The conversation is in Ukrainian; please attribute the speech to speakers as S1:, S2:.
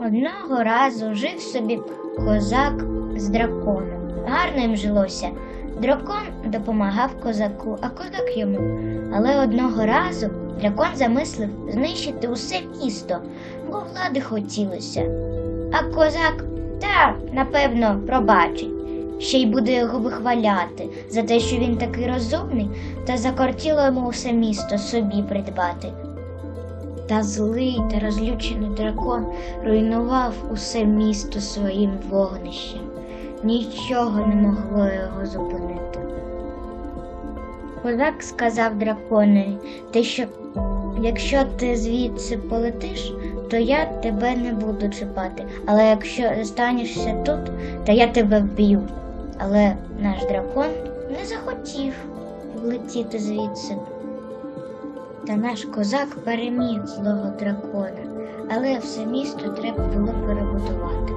S1: Одного разу жив собі козак з драконом. Гарно їм жилося. Дракон допомагав козаку, а козак йому. Але одного разу дракон замислив знищити усе місто, бо влади хотілося. А козак та, напевно, пробачить. Ще й буде його вихваляти за те, що він такий розумний, та закортіло йому усе місто собі придбати. Та злий та розлючений дракон руйнував усе місто своїм вогнищем. Нічого не могло його зупинити. Козак сказав драконові, ти що, якщо ти звідси полетиш, то я тебе не буду чіпати. Але якщо залишишся тут, то я тебе вб'ю. Але наш дракон не захотів влетіти звідси. Та наш козак переміг злого дракона, але все місто треба було перебудувати.